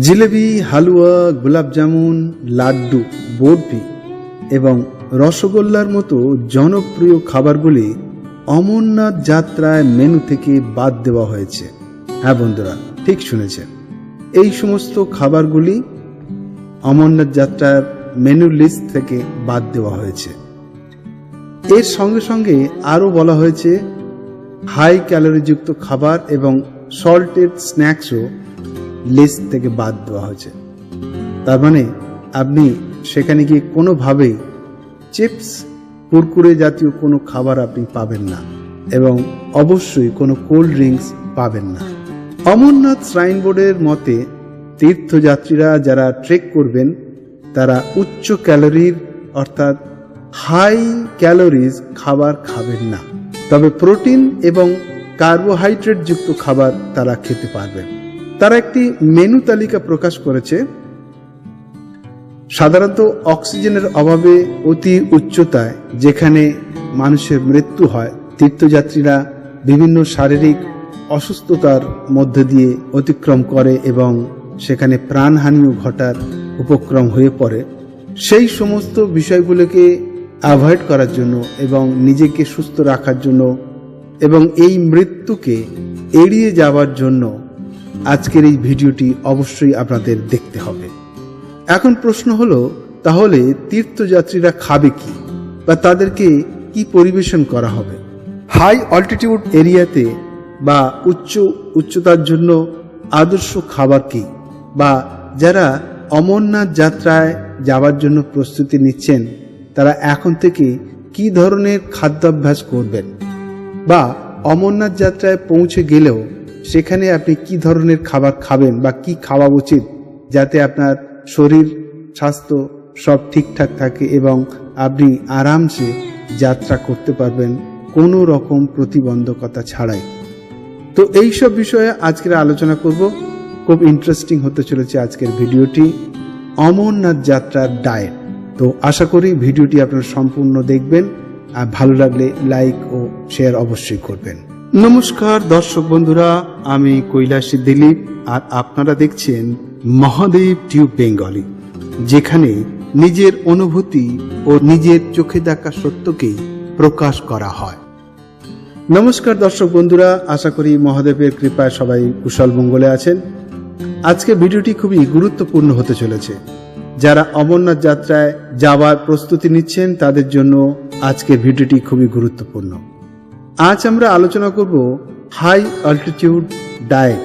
জিলেবি, হালুয়া, গোলাপজামুন, লাড্ডু, বরফি এবং রসগোল্লার মতো জনপ্রিয় খাবারগুলি অমরনাথ যাত্রায় মেনু থেকে বাদ দেওয়া হয়েছে। হ্যাঁ বন্ধুরা, ঠিক শুনেছেন। এই সমস্ত খাবারগুলি অমরনাথ যাত্রার মেনু লিস্ট থেকে বাদ দেওয়া হয়েছে। এর সঙ্গে সঙ্গে আরও বলা হয়েছে, হাই ক্যালোরিযুক্ত খাবার এবং সল্টেড স্ন্যাক্সও লিস্ট থেকে বাদ দেওয়া হয়েছে। তার মানে আপনি সেখানে গিয়ে কোনোভাবেই চিপস কুরকুরে জাতীয় কোনো খাবার আপনি পাবেন না এবং অবশ্যই কোনো কোল্ড ড্রিঙ্কস পাবেন না। অমরনাথ শ্রাইন বোর্ডের মতে তীর্থযাত্রীরা যারা ট্রেক করবেন, তারা উচ্চ ক্যালোরির অর্থাৎ হাই ক্যালোরিজ খাবার খাবেন না। তবে প্রোটিন এবং কার্বোহাইড্রেট যুক্ত খাবার তারা খেতে পারবেন। তারা একটি মেনু তালিকা প্রকাশ করেছে। সাধারণত অক্সিজেনের অভাবে অতি উচ্চতায়, যেখানে মানুষের মৃত্যু হয়, তীর্থযাত্রীরা বিভিন্ন শারীরিক অসুস্থতার মধ্যে দিয়ে অতিক্রম করে এবং সেখানে প্রাণহানিও ঘটার উপক্রম হয়ে পড়ে। সেই সমস্ত বিষয়গুলোকে অ্যাভয়েড করার জন্য এবং নিজেকে সুস্থ রাখার জন্য এবং এই মৃত্যুকে এড়িয়ে যাওয়ার জন্য আজকের এই ভিডিওটি অবশ্যই আপনাদের দেখতে হবে। এখন প্রশ্ন হলো, তাহলে তীর্থযাত্রীরা খাবে কি? বা তাদেরকে কি পরিবেশন করা হবে? হাই অল্টিটিউড এরিয়াতে বা উচ্চ উচ্চতার জন্য আদর্শ খাবার কি? বা যারা অমরনাথ যাত্রায় যাওয়ার জন্য প্রস্তুতি নিচ্ছেন, তারা এখন থেকে কি ধরনের খাদ্যাভ্যাস করবেন? বা অমরনাথ যাত্রায় পৌঁছে গেলেও সেখানে আপনি কি ধরনের খাবার খাবেন বা কি খাওয়া উচিত যাতে আপনার শরীর, স্বাস্থ্য সব ঠিকঠাক থাকে এবং আপনি আরামসে যাত্রা করতে পারবেন কোনো রকম প্রতিবন্ধকতা ছাড়াই? তো এই সব বিষয়ে আজকের আলোচনা করব। খুব ইন্টারেস্টিং হতে চলেছে আজকের ভিডিওটি। অমরনাথ যাত্রার ডায়েট তো আশা করি ভিডিওটি আপনারা সম্পূর্ণ দেখবেন। আর ভালো লাগলে লাইক ও শেয়ার অবশ্যই করবেন। নমস্কার, দর্শক বন্ধুরা, আমি কৈলাসী দিলীপ আর আপনারা দেখছেন মহাদেব টিউব বেঙ্গলি, যেখানে নিজের অনুভূতি ও নিজের চোখে দেখা সত্যকে প্রকাশ করা হয়। নমস্কার, দর্শক বন্ধুরা, আশা করি মহাদেবের কৃপায় সবাই কুশল মঙ্গলে আছেন। আজকে ভিডিওটি খুবই গুরুত্বপূর্ণ হতে চলেছে। যারা অমরনাথ যাত্রায় যাওয়ার প্রস্তুতি নিচ্ছেন, তাদের জন্য আজকের ভিডিওটি খুবই গুরুত্বপূর্ণ। আজ আমরা আলোচনা করব হাই অল্টিটিউড ডায়েট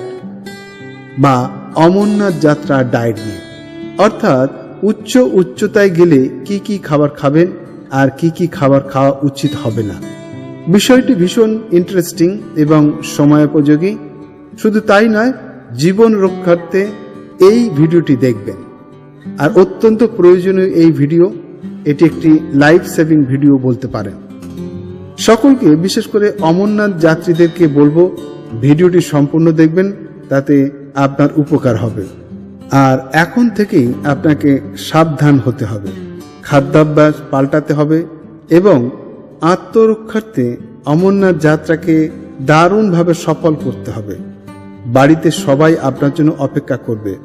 বা অমরনাথ যাত্রার ডায়েট নিয়ে। অর্থাৎ উচ্চ উচ্চতায় গেলে কি কি খাবার খাবেন আর কি কি খাবার খাওয়া উচিত হবে না। বিষয়টি ভীষণ ইন্টারেস্টিং এবং সময়োপযোগী। শুধু তাই নয়, জীবন রক্ষার্থে এই ভিডিওটি দেখবেন। আর অত্যন্ত প্রয়োজনীয় এই ভিডিও, এটি একটি লাইফ সেভিং ভিডিও বলতে পারেন। সকলকে, বিশেষ করে অমরনাথ যাত্রীদেরকে বলব, ভিডিওটি সম্পূর্ণ দেখবেন, তাতে আপনার উপকার হবে। আর এখন থেকেই আপনাকে সাবধান হতে হবে। খাদ্যাভ্যাস পাল্টাতে হবে এবং আত্মরক্ষার্থে অমরনাথ যাত্রাকে দারুণভাবে সফল করতে হবে। বাড়িতে সবাই আপনার জন্য অপেক্ষা করবে।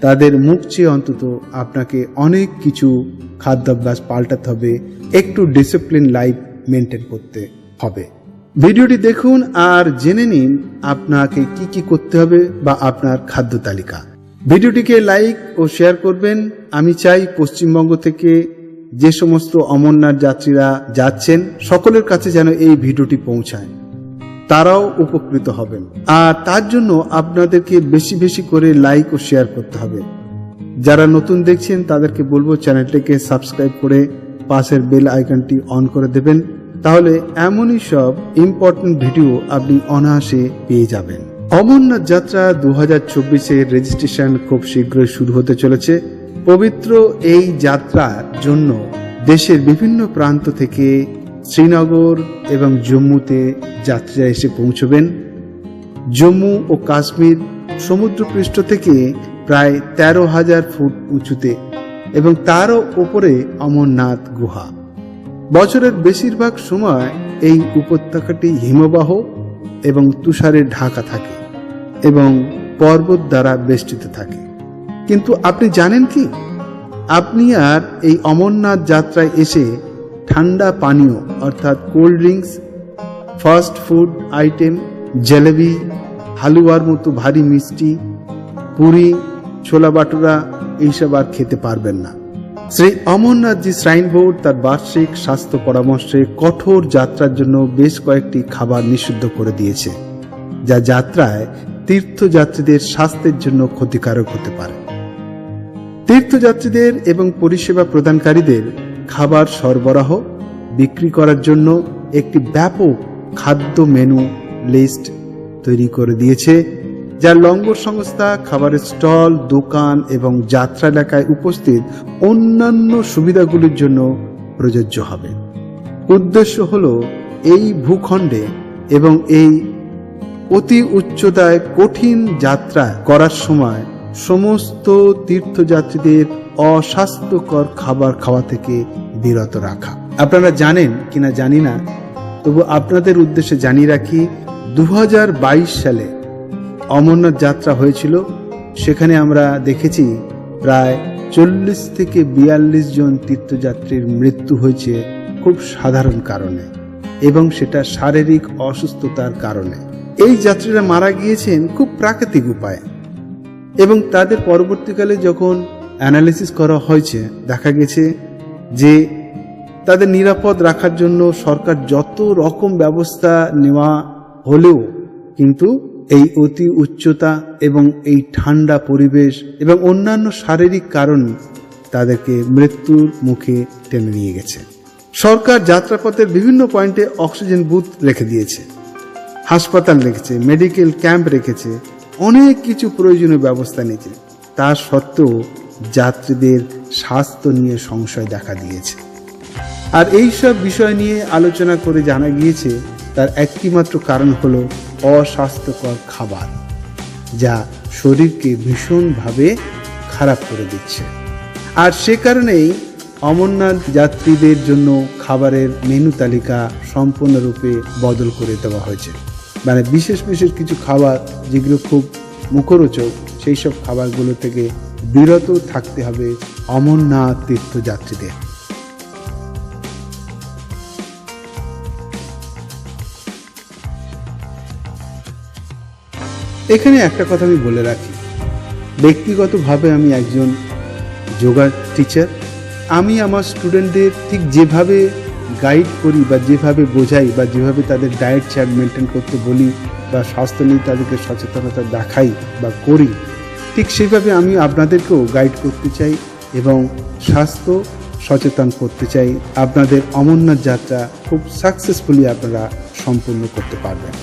তাদের মুখ চেয়ে অন্তত আপনাকে অনেক কিছু খাদ্যাভ্যাস পাল্টাতে হবে। একটু ডিসিপ্লিন লাইফ মেনটেন করতে হবে। ভিডিওটি দেখুন আর জেনে নিন আপনাকে কি কি করতে হবে বা আপনার খাদ্য তালিকা। ভিডিওটিকে লাইক ও শেয়ার করবেন। আমি চাই পশ্চিমবঙ্গ থেকে যে সমস্ত অমরনাথ যাত্রীরা যাচ্ছেন, সকলের কাছে যেন এই ভিডিওটি পৌঁছায়। তারাও উপকৃত হবেন। আর তার জন্য আপনাদেরকে বেশি বেশি করে লাইক ও শেয়ার করতে হবে। যারা নতুন দেখছেন, তাদেরকে বলব চ্যানেলটিকে সাবস্ক্রাইব করে পাশের বেল আইকনটি অন করে দেবেন। তাহলে এমনই সব ইম্পর্টেন্ট ভিডিও আপনি অনায়াসে পেয়ে যাবেন। অমরনাথ যাত্রা দু হাজার চব্বিশের রেজিস্ট্রেশন খুব শীঘ্রই শুরু হতে চলেছে। পবিত্র এই যাত্রার জন্য দেশের বিভিন্ন প্রান্ত থেকে শ্রীনগর এবং জম্মুতে যাত্রীরা এসে পৌঁছবেন। জম্মু ও কাশ্মীর সমুদ্রপৃষ্ঠ থেকে প্রায় তেরো হাজার ফুট উঁচুতে এবং তারও ওপরে অমরনাথ গুহা। বছরের বেশিরভাগ সময় এই উপত্যকাটি হিমবাহ এবং তুষারে ঢাকা থাকে এবং পর্বত দ্বারা বেষ্টিত থাকে। কিন্তু আপনি জানেন কি? আপনি আর এই অমরনাথ যাত্রায় এসে ঠান্ডা পানীয়, অর্থাৎ cold drinks, fast food item, jalebi, হালুয়ার মতো ভারী মিষ্টি, পুরি ছোলা বাটুরা এইসব আর খেতে পারবেন না। শ্রী অমরনাথজি শ্রাইন বোর্ড তার বার্ষিক স্বাস্থ্য পরামর্শে কঠোর যাত্রার জন্য বেশ কয়েকটি খাবার নিষিদ্ধ করে দিয়েছে, যা যাত্রায় তীর্থযাত্রীদের স্বাস্থ্যের জন্য ক্ষতিকারক হতে পারে। তীর্থযাত্রীদের এবং পরিষেবা প্রদানকারীদের খাবার সরবরাহ, বিক্রি করার জন্য একটি ব্যাপক খাদ্য মেনু লিস্ট তৈরি করে দিয়েছে যা লঙ্গর সংস্থা, খাবারের স্টল, দোকান এবং যাত্রা এলাকায় উপস্থিত অন্যান্য সুবিধাগুলির জন্য প্রযোজ্য হবে। উদ্দেশ্য হল এই ভূখণ্ডে এবং এই অতি উচ্চতায় কঠিন যাত্রা করার সময় সমস্ত তীর্থযাত্রীদের অস্বাস্থ্যকর খাবার খাওয়া থেকে বিরত রাখা। আপনারা জানেন কিনা জানি না, তবু আপনাদের উদ্দেশ্যে জানিয়ে রাখি দু হাজার বাইশ সালে অমরনাথ যাত্রা হয়েছিল, সেখানে আমরা দেখেছি প্রায় চল্লিশ থেকে বিয়াল্লিশ জন তীর্থযাত্রীর মৃত্যু হয়েছে খুব সাধারণ কারণে এবং সেটা শারীরিক অসুস্থতার কারণে। এই যাত্রীরা মারা গিয়েছেন খুব প্রাকৃতিক উপায়ে এবং তাদের পরবর্তীকালে যখন অ্যানালিসিস করা হয়েছে, দেখা গেছে যে তাদের নিরাপদ রাখার জন্য সরকার যত রকম ব্যবস্থা নেওয়া হলেও কিন্তু এই অতি উচ্চতা এবং এই ঠান্ডা পরিবেশ এবং অন্যান্য শারীরিক কারণ তাদেরকে মৃত্যুর মুখে টেনে নিয়ে গেছে। সরকার যাত্রাপথের বিভিন্ন পয়েন্টে অক্সিজেন বুথ রেখে দিয়েছে। হাসপাতাল রেখেছে, মেডিকেল ক্যাম্প রেখেছে, অনেক কিছু প্রয়োজনীয় ব্যবস্থা নিয়েছে। তা সত্ত্বেও যাত্রীদের স্বাস্থ্য নিয়ে সংশয় দেখা দিয়েছে। আর এই সব বিষয় নিয়ে আলোচনা করে জানা গিয়েছে, তার একটিমাত্র কারণ হলো অস্বাস্থ্যকর খাবার, যা শরীরকে ভীষণভাবে খারাপ করে দিচ্ছে। আর সে কারণেই অমরনাথ যাত্রীদের জন্য খাবারের মেনু তালিকা সম্পূর্ণরূপে বদল করে দেওয়া হয়েছে। মানে বিশেষ বিশেষ কিছু খাবার যেগুলো খুব মুখরোচক, সেই সব খাবারগুলো থেকে বিরত থাকতে হবে অমরনাথ তীর্থযাত্রীদের। এখানে একটা কথা আমি বলে রাখি। ব্যক্তিগতভাবে আমি একজন যোগা টিচার আমি আমার স্টুডেন্টদের ঠিক যেভাবে গাইড করি বা যেভাবে বোঝাই বা যেভাবে তাদের ডায়েট চার্ট মেনটেন করতে বলি বা স্বাস্থ্য নিয়ে তাদেরকে সচেতনতা দেখাই বা করি, ঠিক সেভাবে আমি আপনাদেরকেও গাইড করতে চাই এবং স্বাস্থ্য সচেতন করতে চাই। আপনাদের অমরনাথ যাত্রা খুব সাকসেসফুলি আপনারা সম্পূর্ণ করতে পারবেন।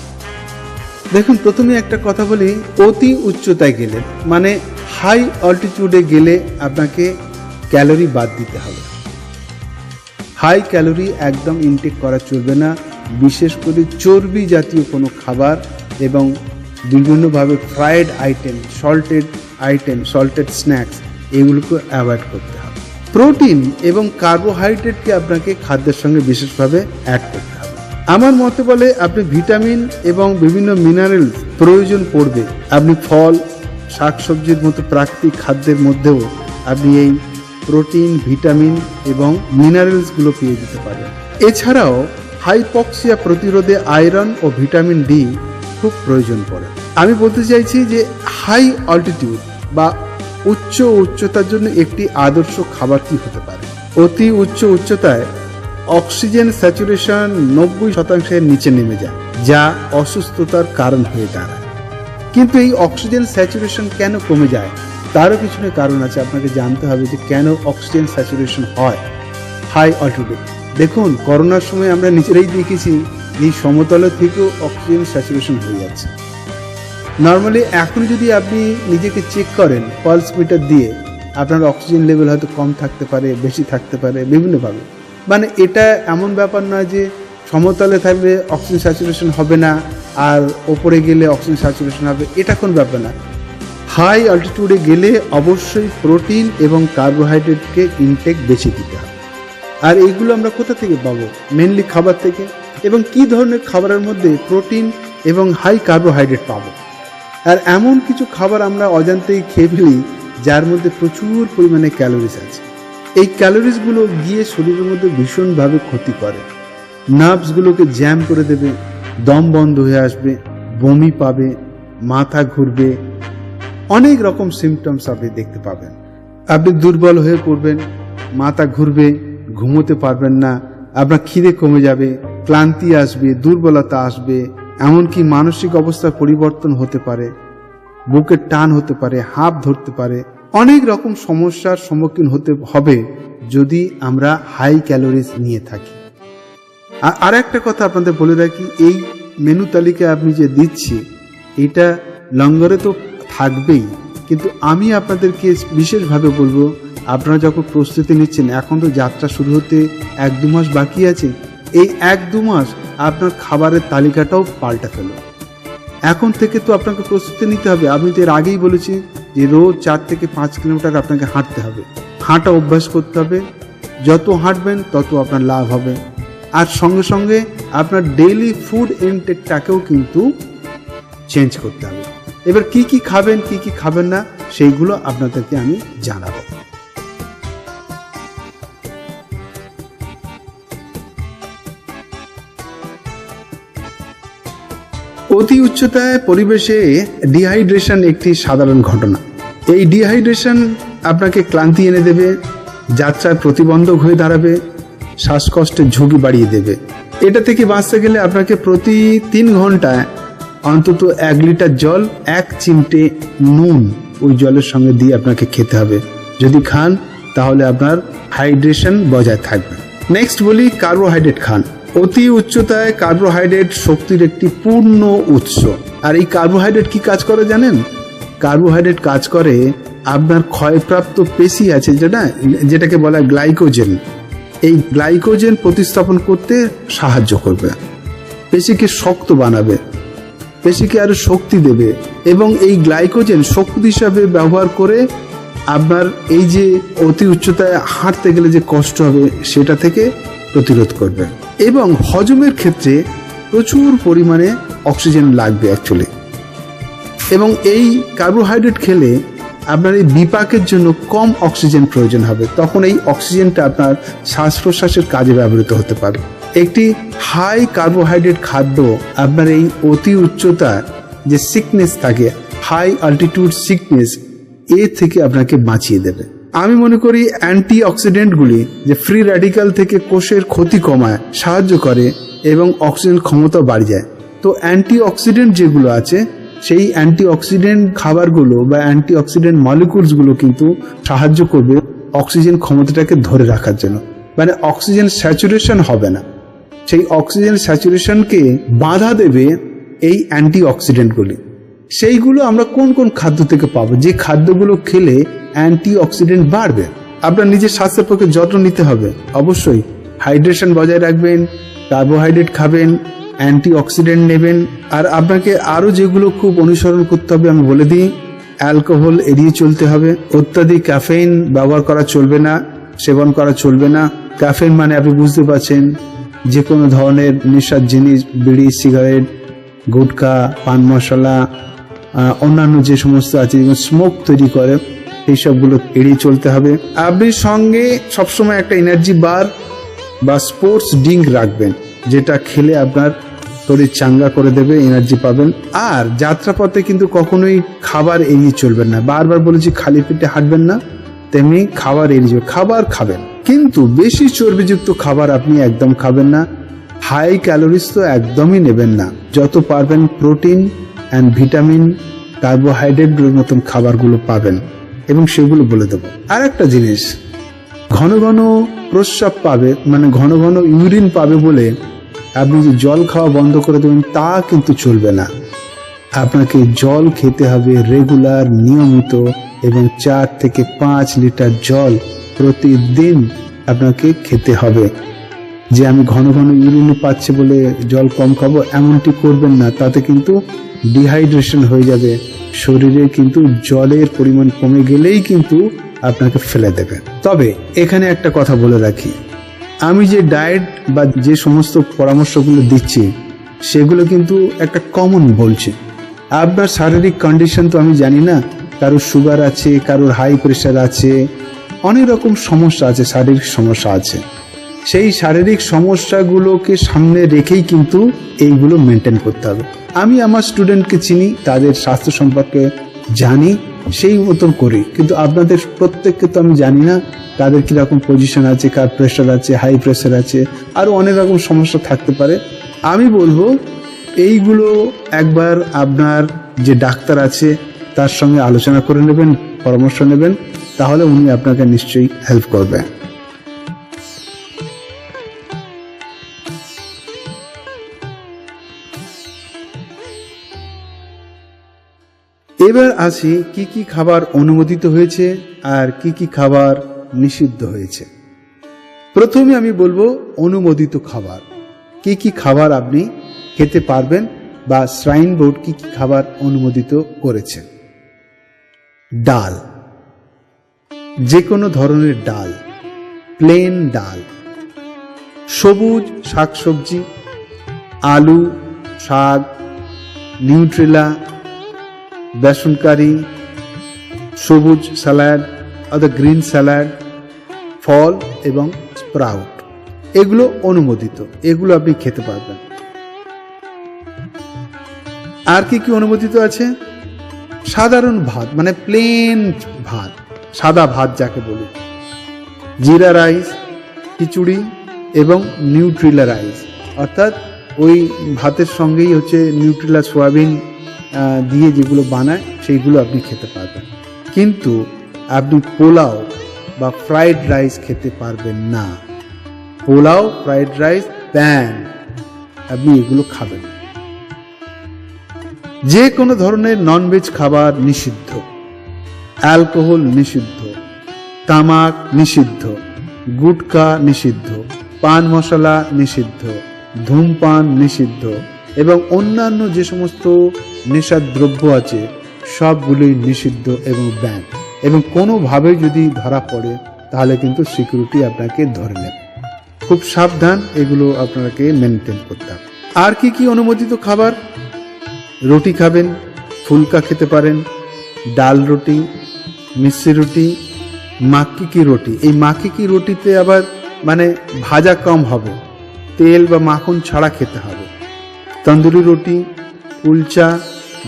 দেখুন, প্রথমে একটা কথা বলি, অতি উচ্চতায় গেলে মানে হাই অল্টিটিউডে গেলে আপনাকে ক্যালোরি বাদ দিতে হবে। হাই ক্যালোরি একদম ইনটেক করা চলবে না, বিশেষ করে চর্বি জাতীয় কোনো খাবার এবং বিভিন্নভাবে fried item salted item salted snacks এগুলোকে অ্যাভয়েড করতে হবে। প্রোটিন এবং কার্বোহাইড্রেটকে আপনাকে খাদ্যের সঙ্গে বিশেষভাবে অ্যাড করতে আমার মতে বলে আপনি ভিটামিন এবং বিভিন্ন মিনারেল প্রয়োজন পড়বে। আপনি ফল, শাকসবজির মতো প্রাকৃতিক খাদ্যের মধ্যেও আপনি এই প্রোটিন ভিটামিন এবং মিনারেলসগুলো পেয়ে যেতে পারেন। এছাড়াও হাইপক্সিয়া প্রতিরোধে আয়রন ও ভিটামিন ডি খুব প্রয়োজন পড়ে। আমি বলতে চাইছি যে হাই অল্টিটিউড বা উচ্চ উচ্চতার জন্য একটি আদর্শ খাবার কি হতে পারে। অতি উচ্চ উচ্চতায় অক্সিজেন স্যাচুরেশন নব্বই শতাংশের নিচে নেমে যায়, যা অসুস্থতার কারণ হয়ে দাঁড়ায়। কিন্তু এই অক্সিজেন স্যাচুরেশন কেন কমে যায়, তারও পিছনে কারণ আছে। আপনাকে জানতে হবে যে কেন অক্সিজেন স্যাচুরেশন হয়। High altitude. দেখুন, করোনার সময় আমরা নিজেরাই দেখেছি এই সমতলের থেকেও অক্সিজেন স্যাচুরেশন হয়ে যাচ্ছে। নর্মালি এখন যদি আপনি নিজেকে চেক করেন, পালস মিটার দিয়ে, আপনার অক্সিজেন লেভেল হয়তো কম থাকতে পারে, বেশি থাকতে পারে, বিভিন্নভাবে। মানে এটা এমন ব্যাপার নয় যে সমতলে থাকলে অক্সিজেন স্যাচুরেশন হবে না আর ওপরে গেলে অক্সিজেন স্যাচুরেশন হবে। এটা কোন ব্যাপার না। হাই অল্টিটিউডে গেলে অবশ্যই প্রোটিন এবং কার্বোহাইড্রেটকে ইনটেক বেশি দিতে হবে। আর এইগুলো আমরা কোথা থেকে পাবো? মেনলি খাবার থেকে। এবং কি ধরনের খাবারের মধ্যে প্রোটিন এবং হাই কার্বোহাইড্রেট পাবো? আর এমন কিছু খাবার আমরা অজান্তেই খেয়ে ফেলি যার মধ্যে প্রচুর পরিমাণে ক্যালোরিজ আছে। এই ক্যালোরিজগুলো গিয়ে শরীরের মধ্যে ভীষণভাবে ক্ষতি করে। নার্ভসগুলোকে জ্যাম করে দেবে, দম বন্ধ হয়ে আসবে, বমি পাবে, মাথা ঘুরবে, অনেক রকম সিমটমস আপনি দেখতে পাবেন। আপনি দুর্বল হয়ে পড়বেন, মাথা ঘুরবে, ঘুমোতে পারবেন না, আপনার খিদে কমে যাবে, ক্লান্তি আসবে, দুর্বলতা আসবে, এমনকি মানসিক অবস্থার পরিবর্তন হতে পারে বুকের টান হতে পারে, হাঁপ ধরতে পারে অনেক রকম সমস্যার সম্মুখীন হতে হবে যদি আমরা হাই ক্যালোরিজ নিয়ে থাকি। আ- আর একটা কথা আপনাদের বলে রাখি, এই মেনু তালিকা আপনি যে দিচ্ছি এটা লঙ্গরে তো থাকবেই। কিন্তু আমি আপনাদেরকে বিশেষভাবে বলব, আপনারা যখন প্রস্তুতি নিচ্ছেন, এখন তো যাত্রা শুরু হতে এক দু মাস বাকি আছে, এই এক দু মাস আপনার খাবারের তালিকাটাও পাল্টা ফেলো। এখন থেকে তো আপনাকে প্রস্তুতি নিতে হবে। আমি তো এর আগেই বলেছি যে রোজ চার থেকে পাঁচ কিলোমিটার আপনাকে হাঁটতে হবে। হাঁটা অভ্যাস করতে হবে। যত হাঁটবেন, তত আপনার লাভ হবে। আর সঙ্গে সঙ্গে আপনার ডেইলি ফুড ইনটেকটাকেও কিন্তু চেঞ্জ করতে হবে। এবার কি কি খাবেন, কি কি খাবেন না, সেইগুলো আপনাদেরকে আমি জানাব। অতি উচ্চতায় পরিবেশে ডিহাইড্রেশন একটি সাধারণ ঘটনা। এই ডিহাইড্রেশন আপনাকে ক্লান্তি এনে দেবে, যাত্রার প্রতিবন্ধক হয়ে দাঁড়াবে, শ্বাসকষ্টের ঝুঁকি বাড়িয়ে দেবে। এটা থেকে বাঁচতে গেলে আপনাকে প্রতি তিন ঘন্টায় অন্তত এক লিটার জল, এক চিমটে নুন ওই জলের সঙ্গে দিয়ে আপনাকে খেতে হবে। যদি খান, তাহলে আপনার হাইড্রেশন বজায় থাকবে। নেক্সট বলি কার্বোহাইড্রেট খান। অতি উচ্চতায় কার্বোহাইড্রেট শক্তির একটি পূর্ণ উৎস। আর এই কার্বোহাইড্রেট কি কাজ করে জানেন? কার্বোহাইড্রেট কাজ করে আপনার ক্ষয়প্রাপ্ত পেশি আছে যেটা, যেটাকে বলা গ্লাইকোজেন। এই গ্লাইকোজেন প্রতিস্থাপন করতে সাহায্য করবে। পেশিকে শক্ত বানাবে, পেশিকে আরও শক্তি দেবে এবং এই গ্লাইকোজেন শক্তি হিসাবে ব্যবহার করে আপনার এই যে অতি উচ্চতায় হাঁটতে গেলে যে কষ্ট হবে সেটা থেকে প্রতিরোধ করবে। এবং হজমের ক্ষেত্রে প্রচুর পরিমাণে অক্সিজেন লাগবে অ্যাকচুয়ালি এবং এই কার্বোহাইড্রেট খেলে আপনার এই বিপাকের জন্য কম অক্সিজেন প্রয়োজন হবে। তখন এই অক্সিজেনটা আপনার শ্বাস প্রশ্বাসের কাজে ব্যবহৃত হতে পারে। একটি হাই কার্বোহাইড্রেট খাদ্য আপনার এই অতি উচ্চতা যে সিকনেস থাকে হাই অল্টিটিউড সিকনেস এ থেকে আপনাকে বাঁচিয়ে দেবে। আমি মনে করি অ্যান্টি অক্সিডেন্টগুলি যে ফ্রি র্যাডিক্যাল থেকে কোষের ক্ষতি কমায়, সাহায্য করে এবং অক্সিজেন ক্ষমতা বাড়ি যায় তো অ্যান্টি অক্সিডেন্ট যেগুলো আছে, সেই অ্যান্টি অক্সিডেন্ট খাবারগুলো বা অ্যান্টি অক্সিডেন্ট মলিকুলসগুলো কিন্তু সাহায্য করবে অক্সিজেন ক্ষমতাটাকে ধরে রাখার জন্য। মানে অক্সিজেন স্যাচুরেশন হবে না। সেই অক্সিজেন স্যাচুরেশনকে বাধা দেবে এই অ্যান্টি অক্সিডেন্টগুলি সেইগুলো আমরা কোন কোন খাদ্য থেকে পাবো? যে খাদ্যগুলো খেলে অ্যান্টি অক্সিডেন্ট বাড়বে। আপনার নিজের স্বাস্থ্যের পক্ষে যত্ন নিতে হবে। অবশ্যই হাইড্রেশন বজায় রাখবেন, কার্বোহাইড্রেট খাবেন অ্যান্টি অক্সিডেন্ট নেবেন। আর আপনাকে আরও যেগুলো খুব অনুসরণ করতে হবে আমি বলে দিই, অ্যালকোহল এড়িয়ে চলতে হবে। অত্যাধিক ক্যাফেইন ব্যবহার করা চলবে না, সেবন করা চলবে না। ক্যাফেইন মানে আপনি বুঝতে পারছেন যে কোনো ধরনের নেশার জিনিস, বিড়ি, সিগারেট গুটখা পান মশলা অন্যান্য যে সমস্ত আছে, যেগুলো স্মোক তৈরি করে এই সবগুলো এড়িয়ে চলতে হবে। আপনি সঙ্গে সবসময় একটা এনার্জি বার বা স্পোর্টস ড্রিঙ্ক রাখবেন, যেটা খেলে আপনার শরীর চাঙ্গা করে দেবে এনার্জি পাবেন। আর যাত্রাপথে কিন্তু কখনোই খাবার এড়িয়ে চলবেন না। বারবার বলেছি, খালি পেটে হাঁটবেন না, তেমনি খাবার এড়িয়ে। খাবার খাবেন। কিন্তু বেশি চর্বিযুক্ত খাবার আপনি একদম খাবেন না হাই ক্যালোরিজ তো একদমই নেবেন না। যত পারবেন প্রোটিন অ্যান্ড ভিটামিন কার্বোহাইড্রেটগুলোর মতন খাবারগুলো পাবেন। এবং সেগুলো বলে দেবো। আর একটা জিনিস, ঘন ঘন প্রস্রাব পাবে মানে ঘন ঘন ইউরিন পাবে বলে আপনি যে জল খাওয়া বন্ধ করে দেবেন, তা কিন্তু চলবে না। আপনাকে জল খেতে হবে রেগুলার নিয়মিত, এবং চার থেকে পাঁচ লিটার জল প্রতিদিন আপনাকে খেতে হবে। যে আমি ঘন ঘন ইউরিন পাচ্ছে বলে জল কম খাব, এমনটি করবেন না। তাতে কিন্তু ডিহাইড্রেশন হয়ে যাবে। শরীরে কিন্তু জলের পরিমাণ কমে গেলেই কিন্তু আপনাকে ফেলে দেবে। তবে এখানে একটা কথা বলে রাখি। আমি যে ডায়েট বা যে সমস্ত পরামর্শগুলো দিচ্ছি, সেগুলো কিন্তু একটা কমন বলছি। আপনার শারীরিক কন্ডিশন তো আমি জানি না। কারোর সুগার আছে, কারোর হাই প্রেশার আছে, অনেক রকম সমস্যা আছে, শারীরিক সমস্যা আছে। সেই শারীরিক সমস্যাগুলোকে সামনে রেখেই কিন্তু এইগুলো মেনটেন করতে হবে। আমি আমার স্টুডেন্টকে চিনি, তাদের স্বাস্থ্য সম্পর্কে জানি, সেই মতন করি। কিন্তু আপনাদের প্রত্যেককে তো আমি জানি না, তাদের কীরকম পজিশন আছে, কার প্রেশার আছে হাই প্রেশার আছে, আরও অনেক রকম সমস্যা থাকতে পারে। আমি বলব, এইগুলো একবার আপনার যে ডাক্তার আছে, তার সঙ্গে আলোচনা করে নেবেন, পরামর্শ নেবেন, তাহলে উনি আপনাকে নিশ্চয়ই হেল্প করবেন এবার আসি কি কি খাবার অনুমোদিত হয়েছে আর কি কি খাবার নিষিদ্ধ হয়েছে। প্রথমে আমি বলব অনুমোদিত খাবার। কি কি খাবার আপনি খেতে পারবেন বা শ্রাইন বোর্ড কি কি খাবার অনুমোদিত করেছে? ডাল। যে কোনো ধরনের ডাল। প্লেন ডাল। সবুজ শাকসবজি, আলু, শাক, নিউট্রেলা বেসন কারি সবুজ স্যালাড অর্থাৎ গ্রিন স্যালাড, ফল এবং স্প্রাউট। এগুলো অনুমোদিত, এগুলো আপনি খেতে পারবেন। আর কি কি অনুমোদিত আছে? সাধারণ ভাত মানে প্লেন ভাত, সাদা ভাত যাকে বলি। জিরা রাইস, খিচুড়ি এবং নিউট্রিলা রাইস অর্থাৎ ওই ভাতের সঙ্গেই হচ্ছে নিউট্রিলা সোয়াবিন দিয়ে যেগুলো বানায়, সেইগুলো আপনি খেতে পারবেন। কিন্তু আপনি পোলাও বা ফ্রাইড রাইস খেতে পারবেন না। পোলাও ফ্রাইড রাইস প্যান আপনি এগুলো খাবেন। যে কোনো ধরনের ননভেজ খাবার নিষিদ্ধ। অ্যালকোহল নিষিদ্ধ। তামাক নিষিদ্ধ। গুটকা নিষিদ্ধ। পান মশলা নিষিদ্ধ। ধূমপান নিষিদ্ধ। এবং অন্যান্য যে সমস্ত নেশার দ্রব্য আছে, সবগুলোই নিষিদ্ধ এবং ব্যান। এবং কোনোভাবে যদি ধরা পড়ে, তাহলে কিন্তু সিকিউরিটি আপনাকে ধরে নেবে। খুব সাবধান, এগুলো আপনাকে মেনটেন করতে হবে। আর কি কি অনুমোদিত খাবার? রুটি খাবেন, ফুলকা খেতে পারেন, ডাল রুটি, মিষ্টি রুটি, মাক্কি কি রুটি। এই মাক্কি রুটিতে আবার মানে ভাজা কম হবে, তেল বা মাখন ছাড়া খেতে হবে। তন্দুরি রুটি কুলচা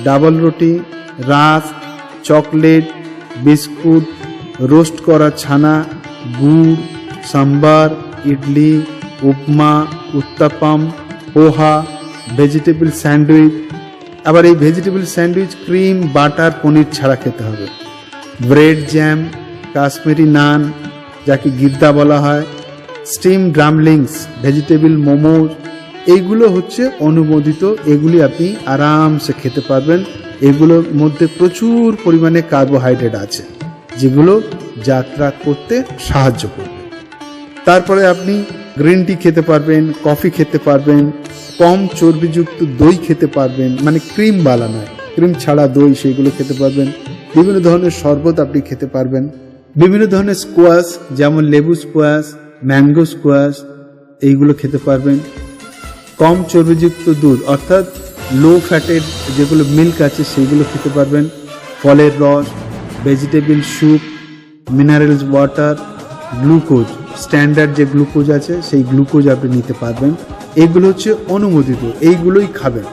ডাবল রুটি, রাস, চকলেট, বিস্কুট, রোস্ট করা ছানা, গুড়, সাম্বার, ইডলি, উপমা, উত্তাপাম, পোহা, ভেজিটেবল স্যান্ডউইচ। আবার এই vegetable sandwich, cream, butter, paneer ছাড়া খেতে হবে। ব্রেড জ্যাম, কাশ্মীরি নান, যাকে গিদ্দা বলা হয়। স্টিম ড্রামলিংস, ভেজিটেবল মোমোজ এইগুলো হচ্ছে অনুমোদিত, এগুলি আপনি আরামসে খেতে পারবেন। এগুলোর মধ্যে প্রচুর পরিমাণে কার্বোহাইড্রেট আছে, যেগুলো যাত্রা করতে সাহায্য করবে। তারপরে আপনি গ্রিন টি খেতে পারবেন কফি খেতে পারবেন, কম চর্বিযুক্ত দই খেতে পারবেন মানে ক্রিম বালা নয় ক্রিম ছাড়া দই সেইগুলো খেতে পারবেন। বিভিন্ন ধরনের শরবত আপনি খেতে পারবেন। বিভিন্ন ধরনের স্কোয়াশ যেমন লেবু স্কোয়াশ ম্যাঙ্গো স্কোয়াশ এইগুলো খেতে পারবেন। কম চর্বিযুক্ত দুধ, অর্থাৎ লো ফ্যাটের যেগুলো মিল্ক আছে সেইগুলো খেতে পারবেন। ফলের রস vegetable soup minerals water glucose standard যে গ্লুকোজ আছে সেই গ্লুকোজ আপনি নিতে পারবেন। এগুলো হচ্ছে অনুমোদিত, এইগুলোই খাবেন।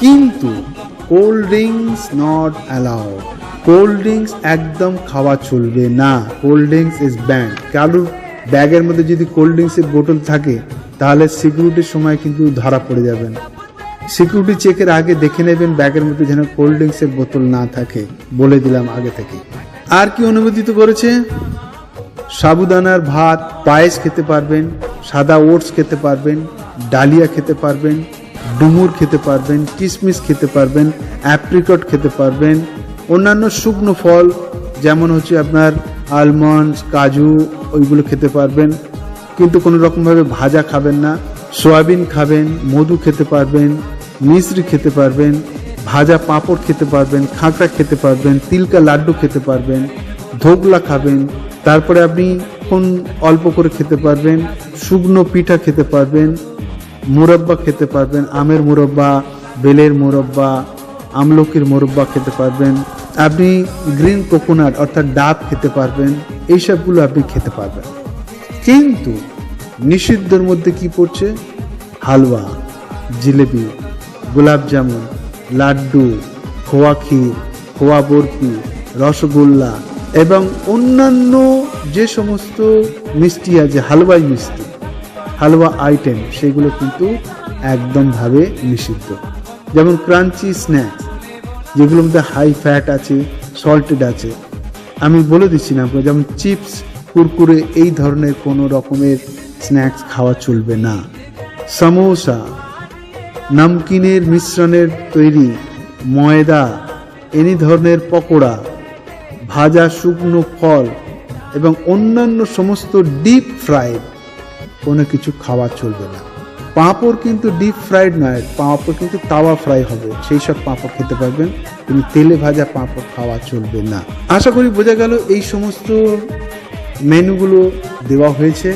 কিন্তু cold drinks not allowed cold drinks একদম খাওয়া চলবে না। কোল্ড ড্রিঙ্কস ইজ ব্যান্ড কারোর ব্যাগের মধ্যে যদি কোল্ড ড্রিঙ্কসের বোতল থাকে তাহলে সিকিউরিটির সময় কিন্তু ধরা পড়ে যাবেন সিকিউরিটি চেকের আগে দেখে নেবেন ব্যাগের মধ্যে যেন কোল্ড ড্রিঙ্কসের বোতল না থাকে, বলে দিলাম আগে থেকে। আর কি অনুমোদিত করেছে? সাবুদানার ভাত, পায়েস খেতে পারবেন, সাদা ওটস খেতে পারবেন, ডালিয়া খেতে পারবেন, ডুমুর খেতে পারবেন কিশমিশ খেতে পারবেন অ্যাপ্রিকট খেতে পারবেন, অন্যান্য শুকনো ফল, যেমন হচ্ছে আপনার আলমন্ডস কাজু, ওইগুলো খেতে পারবেন। কিন্তু কোনো রকমভাবে ভাজা খাবেন না সয়াবিন খাবেন মধু খেতে পারবেন মিশ্রি খেতে পারবেন ভাজা পাঁপড় খেতে পারবেন খাঁকড়া খেতে পারবেন তিলকা লাড্ডু খেতে পারবেন ধোকলা খাবেন তারপরে আপনি কোন অল্প করে খেতে পারবেন শুকনো পিঠা খেতে পারবেন মুরব্বা খেতে পারবেন আমের মুরব্বা বেলের মুরব্বা আমলকির মুরব্বা খেতে পারবেন আপনি গ্রিন কোকোনাট অর্থাৎ ডাব খেতে পারবেন এইসবগুলো আপনি খেতে পারবেন কিন্তু নিষিদ্ধর মধ্যে কি পড়ছে? হালুয়া জিলেবি, গোলাপ জামুন, লাড্ডু, খোয়া ক্ষীর, খোয়া বরফি, রসগোল্লা এবং অন্যান্য যে সমস্ত মিষ্টি আছে হালুয়াই মিষ্টি হালুয়া আইটেম, সেগুলো কিন্তু একদমভাবে নিষিদ্ধ। যেমন ক্রাঞ্চি স্ন্যাক্স, যেগুলোর মধ্যে হাই ফ্যাট আছে সল্টেড আছে। আমি বলে দিচ্ছি না, যেমন চিপস, কুরকুরে, এই ধরনের কোনো রকমের স্ন্যাক্স খাওয়া চলবে না। সমোসা, নামকিনের মিশ্রণের তৈরি ময়দা, এনি ধরনের পকোড়া, ভাজা শুকনো ফল এবং অন্যান্য সমস্ত ডিপ ফ্রাইড কোনো কিছু খাওয়া চলবে না। পাঁপড় কিন্তু ডিপ ফ্রাইড নয়, পাঁপড় কিন্তু তাওয়া ফ্রাই হবে। সেই সব পাঁপড় খেতে পারবেন, কিন্তু তেলে ভাজা পাঁপড় খাওয়া চলবে না। আশা করি বোঝা গেল এই সমস্ত মেনুগুলো দেওয়া হয়েছে।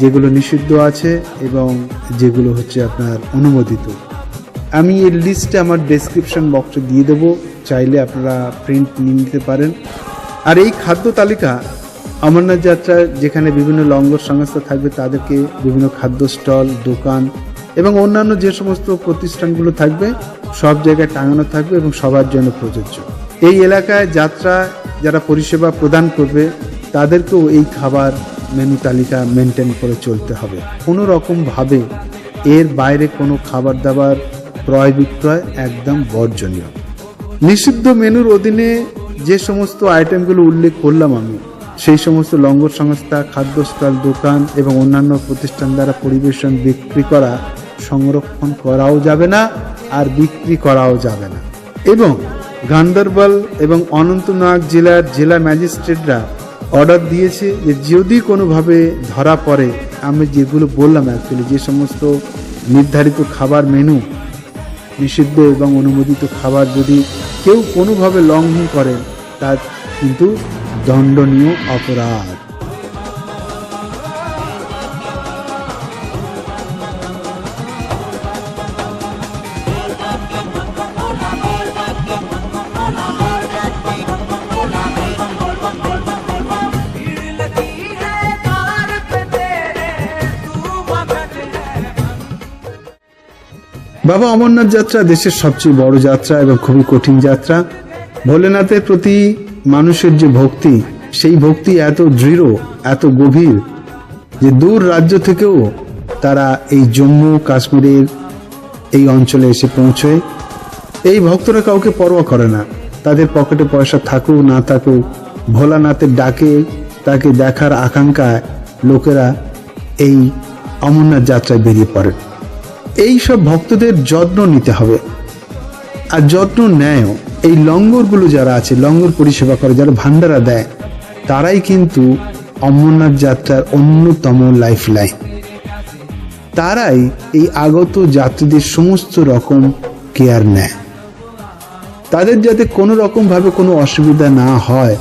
যেগুলো নিষিদ্ধ আছে এবং যেগুলো হচ্ছে আপনার অনুমোদিত। আমি এর লিস্টে আমার ডেসক্রিপশন বক্সে দিয়ে দেবো, চাইলে আপনারা প্রিন্ট নিয়ে নিতে পারেন। আর এই খাদ্য তালিকা অমরনাথ যাত্রা, যেখানে বিভিন্ন লঙ্গর সংস্থা থাকবে, তাদেরকে বিভিন্ন খাদ্য স্টল, দোকান এবং অন্যান্য যে সমস্ত প্রতিষ্ঠানগুলো থাকবে, সব জায়গায় টাঙানো থাকবে এবং সবার জন্য প্রযোজ্য। এই এলাকায় যাত্রা যারা পরিষেবা প্রদান করবে, তাদেরকেও এই খাবার মেনু তালিকা মেনটেন করে চলতে হবে। কোনো রকমভাবে এর বাইরে কোনো খাবার দাবার ক্রয় বিক্রয় একদম বর্জনীয়। নিষিদ্ধ মেনুর অধীনে যে সমস্ত আইটেমগুলো উল্লেখ করলাম আমি, সেই সমস্ত লঙ্গর সংস্থা খাদ্য স্টল দোকান এবং অন্যান্য প্রতিষ্ঠান দ্বারা পরিবেশন, বিক্রি করা, সংরক্ষণ করাও যাবে না আর বিক্রি করাও যাবে না। এবং গান্দরবল এবং অনন্তনাগ জেলার জেলা ম্যাজিস্ট্রেটরা অর্ডার দিয়েছে যে যদি কোনোভাবে ধরা পড়ে, আমি যেগুলো বললাম অ্যাকচুয়ালি যে সমস্ত নির্ধারিত খাবার মেনু নিষিদ্ধ এবং অনুমোদিত খাবার যদি কেউ কোনোভাবে লঙ্ঘন করেন তার কিন্তু দণ্ডনীয় অপরাধ। বাবা অমরনাথ যাত্রা দেশের সবচেয়ে বড় যাত্রা এবং খুবই কঠিন যাত্রা। ভোলেনাথের প্রতি মানুষের যে ভক্তি, সেই ভক্তি এত দৃঢ়, এত গভীর যে দূর রাজ্য থেকেও তারা এই জম্মু, কাশ্মীরের এই অঞ্চলে এসে পৌঁছয়। এই ভক্তরা কাউকে পরোয়া করে না। তাদের পকেটে পয়সা থাকুক, না থাকুক, ভোলানাথের ডাকে তাকে দেখার আকাঙ্ক্ষায় লোকেরা এই অমরনাথ যাত্রায় বেরিয়ে পড়ে। এই সব ভক্তদের যত্ন নিতে হবে। আর যত্ন নেয়ও। এই লঙ্গরগুলো যারা আছে, লঙ্গর পরিষেবা করে, যারা ভান্ডারা দেয়, তারাই কিন্তু অমরনাথ যাত্রার অন্যতম লাইফ লাইন তারাই এই আগত যাত্রীদের সমস্ত রকম কেয়ার নেয়। তাদের যাতে কোনো রকম ভাবে কোনো অসুবিধা না হয়,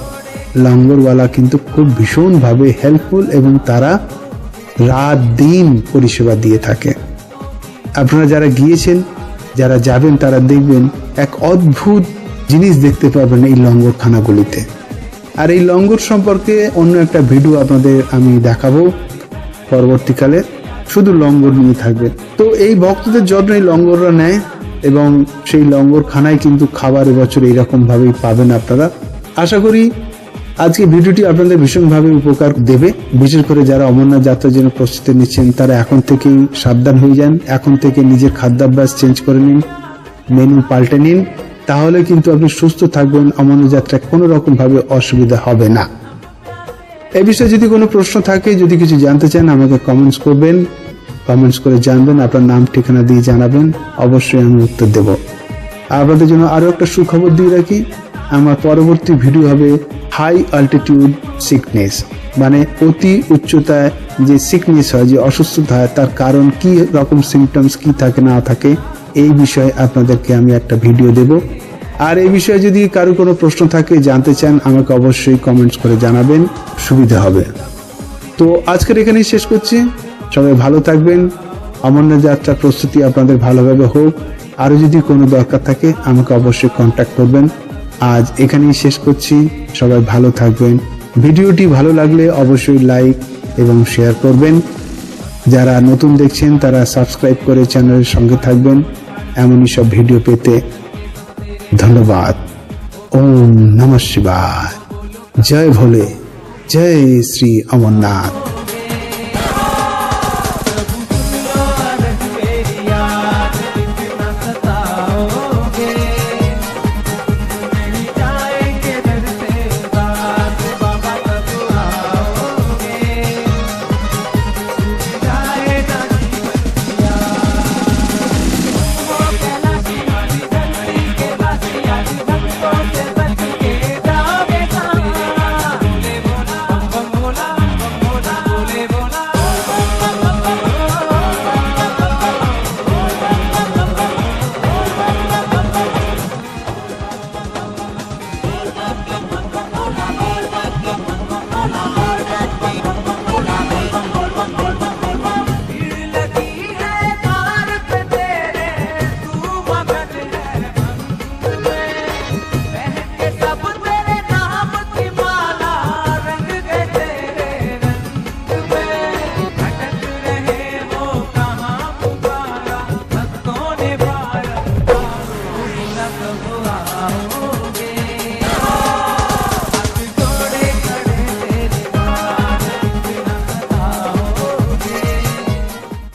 লঙ্গরওয়ালা কিন্তু খুব ভীষণভাবে হেল্পফুল এবং তারা রাত দিন পরিষেবা দিয়ে থাকে। আপনারা যারা গিয়েছেন, যারা যাবেন, তারা দেখবেন এক অদ্ভুত জিনিস দেখতে পাবেন এই লঙ্গরখানাগুলিতে আর এই লঙ্গর সম্পর্কে অন্য একটা ভিডিও আপনাদের আমি দেখাবো পরবর্তীকালে। শুধু লঙ্গর নিয়ে থাকবে। তো এই ভক্তদের জন্য এই লঙ্গররা নেয় এবং সেই লঙ্গরখানায় কিন্তু খাবার এবছর এইরকম ভাবেই পাবেন আপনারা। আশা করি আজকে ভিডিওটি আপনাদের ভীষণভাবে উপকার দেবে। বিশেষ করে যারা অমরনাথ যাত্রার জন্য প্রস্তুতি নিচ্ছেন, তারা এখন থেকেই সাবধান হয়ে যান। এখন থেকে নিজের খাদ্যাভ্যাস চেঞ্জ করে নিন মেনু পাল্টে নিন। তাহলে কিন্তু আপনি সুস্থ থাকবেন, অমরনাথ যাত্রায় কোনো রকম ভাবে অসুবিধা হবে না। এ বিষয়ে যদি কোনো প্রশ্ন থাকে, যদি কিছু জানতে চান, আমাকে কমেন্টস করবেন। কমেন্টস করে জানবেন, আপনার নাম, ঠিকানা দিয়ে জানাবেন। অবশ্যই আমি উত্তর দেব। আপনাদের জন্য আরও একটা সুখবর দিয়ে রাখি। আমার পরবর্তী ভিডিও হবে হাই অল্টিটিউড সিকনেস মানে অতি উচ্চতায় যে সিকনেস হয়, যে অসুস্থতা হয়, তার কারণ কি রকম সিমটমস কি থাকে, না থাকে, এই বিষয়ে আপনাদেরকে আমি একটা ভিডিও দেব। আর এই বিষয়ে যদি কারও কোনো প্রশ্ন থাকে, জানতে চান, আমাকে অবশ্যই কমেন্টস করে জানাবেন, সুবিধা হবে। তো আজকের এখানেই শেষ করছি। সবাই ভালো থাকবেন। অমরনাথ যাত্রার প্রস্তুতি আপনাদের ভালোভাবে হোক। আরও যদি কোনো দরকার থাকে, আমাকে অবশ্যই কন্ট্যাক্ট করবেন। আজ এখানেই শেষ করছি। সবাই ভালো থাকবেন। ভিডিওটি ভালো লাগলে অবশ্যই লাইক এবং শেয়ার করবেন। যারা নতুন দেখছেন, তারা সাবস্ক্রাইব করে চ্যানেলের সঙ্গে থাকবেন। এমনই সব ভিডিও পেতে ধন্যবাদ। ওম নমঃ শিবায়। জয় ভোলে। জয় শ্রী অমরনাথ।